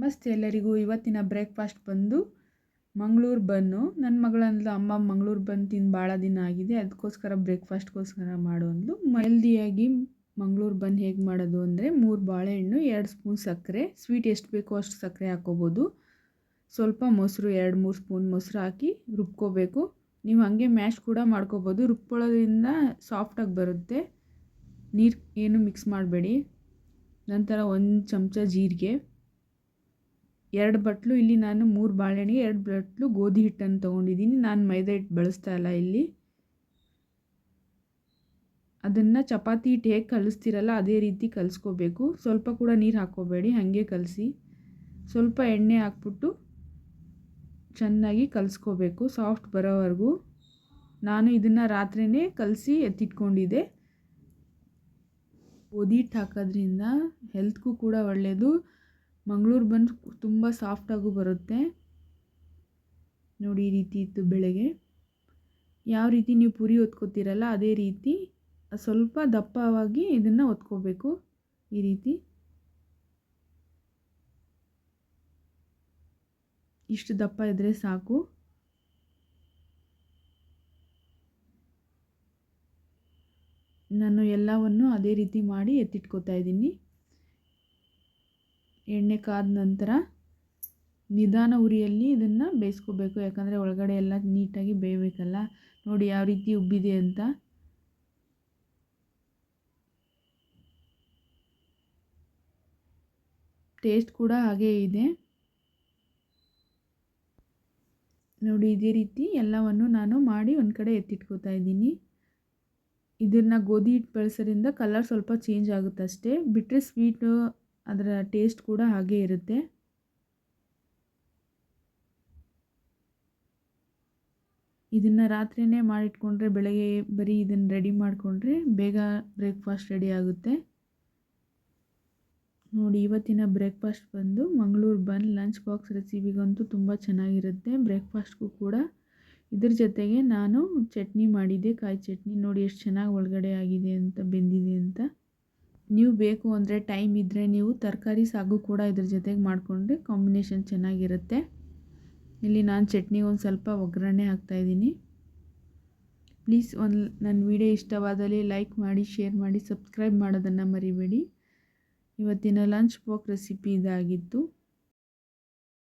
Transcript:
ನಮಸ್ತೆ ಎಲ್ಲರಿಗೂ ಇವತ್ತಿನ ಬ್ರೇಕ್ಫಾಸ್ಟ್ ಬಂದು ಮಂಗಳೂರು ಬನ್ನು. ನನ್ನ ಮಗಳಂದ್ಲು, ಅಮ್ಮ ಮಂಗಳೂರು ಬನ್ ತಿಂದು ಭಾಳ ದಿನ ಆಗಿದೆ ಅದಕ್ಕೋಸ್ಕರ ಬ್ರೇಕ್ಫಾಸ್ಟ್ಗೋಸ್ಕರ ಮಾಡು ಅಂದ್ಲು ಹೆಲ್ದಿಯಾಗಿ ಮಂಗಳೂರು ಬನ್ ಹೇಗೆ ಮಾಡೋದು ಅಂದರೆ ಮೂರು ಬಾಳೆಹಣ್ಣು, ಎರಡು ಸ್ಪೂನ್ ಸಕ್ಕರೆ. ಸ್ವೀಟ್ ಎಷ್ಟು ಬೇಕೋ ಅಷ್ಟು ಸಕ್ಕರೆ ಹಾಕ್ಕೋಬೋದು ಸ್ವಲ್ಪ ಮೊಸರು, ಎರಡು ಮೂರು ಸ್ಪೂನ್ ಮೊಸರು ಹಾಕಿ ರುಬ್ಕೋಬೇಕು. ನೀವು ಹಾಗೆ ಮ್ಯಾಶ್ ಕೂಡ ಮಾಡ್ಕೋಬೋದು. ರುಬ್ಕೊಳ್ಳೋದ್ರಿಂದ ಸಾಫ್ಟಾಗಿ ಬರುತ್ತೆ. ನೀರು ಏನು ಮಿಕ್ಸ್ ಮಾಡಬೇಡಿ. ನಂತರ ಒಂದು ಚಮಚ ಜೀರಿಗೆ. ಎರಡು ಬಟ್ಲು, ಇಲ್ಲಿ ನಾನು ಮೂರು ಬಾಳೆಹಣ್ಣಿಗೆ ಎರಡು ಬಟ್ಲು ಗೋಧಿ ಹಿಟ್ಟನ್ನು ತೊಗೊಂಡಿದ್ದೀನಿ. ನಾನು ಮೈದಾ ಹಿಟ್ಟು ಬಳಸ್ತಾ ಇಲ್ಲ ಇಲ್ಲಿ. ಅದನ್ನು ಚಪಾತಿ ಹಿಟ್ಟು ಹೇಗೆ ಕಲಿಸ್ತೀರಲ್ಲ ಅದೇ ರೀತಿ ಕಲಿಸ್ಕೋಬೇಕು. ಸ್ವಲ್ಪ ಕೂಡ ನೀರು ಹಾಕ್ಕೋಬೇಡಿ, ಹಾಗೆ ಕಲಸಿ. ಸ್ವಲ್ಪ ಎಣ್ಣೆ ಹಾಕ್ಬಿಟ್ಟು ಚೆನ್ನಾಗಿ ಕಲಿಸ್ಕೋಬೇಕು, ಸಾಫ್ಟ್ ಬರೋವರೆಗೂ. ನಾನು ಇದನ್ನು ರಾತ್ರಿಯೇ ಕಲಸಿ ಎತ್ತಿಟ್ಕೊಂಡಿದ್ದೆ. ಗೋಧಿ ಹಿಟ್ಟು ಹಾಕೋದ್ರಿಂದ ಹೆಲ್ತ್ಗೂ ಕೂಡ ಒಳ್ಳೆಯದು ಮಂಗಳೂರು ಬನ್ಸ್ ತುಂಬ ಸಾಫ್ಟಾಗೂ ಬರುತ್ತೆ. ನೋಡಿ ಈ ರೀತಿ ಇತ್ತು ಬೆಳಗ್ಗೆ ಯಾವ ರೀತಿ ನೀವು ಪುರಿ ಹೊತ್ಕೋತೀರಲ್ಲ, ಅದೇ ರೀತಿ ಸ್ವಲ್ಪ ದಪ್ಪವಾಗಿ ಇದನ್ನು ಹೊತ್ಕೋಬೇಕು. ಈ ರೀತಿ. ಇಷ್ಟು ದಪ್ಪ ಇದ್ದರೆ ಸಾಕು. ನಾನು ಎಲ್ಲವನ್ನು ಅದೇ ರೀತಿ ಮಾಡಿ ಎತ್ತಿಟ್ಕೋತಾ ಇದ್ದೀನಿ. ಎಣ್ಣೆ ಕಾದ ನಂತರ ನಿಧಾನ ಉರಿಯಲ್ಲಿ ಇದನ್ನು ಬೇಯಿಸ್ಕೋಬೇಕು. ಯಾಕಂದರೆ ಒಳಗಡೆ ಎಲ್ಲ ನೀಟಾಗಿ ಬೇಯಬೇಕಲ್ಲ. ನೋಡಿ ಯಾವ ರೀತಿ ಉಬ್ಬಿದೆ ಅಂತ. ಟೇಸ್ಟ್ ಕೂಡ ಹಾಗೇ ಇದೆ. ನೋಡಿ ಇದೇ ರೀತಿ ಎಲ್ಲವನ್ನು ನಾನು ಮಾಡಿ ಒಂದು ಕಡೆ ಎತ್ತಿಟ್ಕೋತಾ ಇದ್ದೀನಿ. ಇದನ್ನು ಗೋಧಿ ಹಿಟ್ಟು ಬಳಸೋದ್ರಿಂದ ಕಲರ್ ಸ್ವಲ್ಪ ಚೇಂಜ್ ಆಗುತ್ತೆ ಅಷ್ಟೇ ಬಿಟ್ಟರೆ ಸ್ವೀಟು ಅದರ ಟೇಸ್ಟ್ ಕೂಡ ಹಾಗೇ ಇರುತ್ತೆ. ಇದನ್ನು ರಾತ್ರಿಯೇ ಮಾಡಿಟ್ಕೊಂಡ್ರೆ, ಬೆಳಗ್ಗೆ ಬರೀ ಇದನ್ನು ರೆಡಿ ಮಾಡಿಕೊಂಡ್ರೆ ಬೇಗ ಬ್ರೇಕ್ಫಾಸ್ಟ್ ರೆಡಿ ಆಗುತ್ತೆ. ನೋಡಿ, ಇವತ್ತಿನ ಬ್ರೇಕ್ಫಾಸ್ಟ್ ಬಂದು ಮಂಗಳೂರು ಬನ್ ಲಂಚ್ ಬಾಕ್ಸ್ ರೆಸಿಪಿಗಂತೂ ತುಂಬ ಚೆನ್ನಾಗಿರುತ್ತೆ. ಬ್ರೇಕ್ಫಾಸ್ಟ್ಗೂ ಕೂಡ ಇದ್ರ ಜೊತೆಗೆ ನಾನು ಚಟ್ನಿ ಮಾಡಿದ್ದೆ, ಕಾಯಿ ಚಟ್ನಿ. ನೋಡಿ, ಎಷ್ಟು ಚೆನ್ನಾಗಿ ಒಳಗಡೆ ಆಗಿದೆ ಅಂತ, ಬೆಂದಿದೆ ಅಂತ. ನೀವು ಬೇಕು ಅಂದರೆ ಟೈಮ್ ಇದ್ದರೆ ನೀವು ತರಕಾರಿ ಸಾಗು ಕೂಡ ಇದ್ರ ಜೊತೆಗೆ ಮಾಡಿಕೊಂಡ್ರೆ ಕಾಂಬಿನೇಷನ್ ಚೆನ್ನಾಗಿರುತ್ತೆ. ಇಲ್ಲಿ ನಾನು ಚಟ್ನಿ ಒಂದು ಸ್ವಲ್ಪ ಒಗ್ಗರಣೆ ಹಾಕ್ತಾಯಿದ್ದೀನಿ ಪ್ಲೀಸ್ ಒಂದು ನನ್ನ ವಿಡಿಯೋ ಇಷ್ಟವಾದಲ್ಲಿ ಲೈಕ್ ಮಾಡಿ ಶೇರ್ ಮಾಡಿ ಸಬ್ಸ್ಕ್ರೈಬ್ ಮಾಡೋದನ್ನು ಮರಿಬೇಡಿ. ಇವತ್ತಿನ ಲಂಚ್ ಬಾಕ್ ರೆಸಿಪಿ ಇದಾಗಿತ್ತು.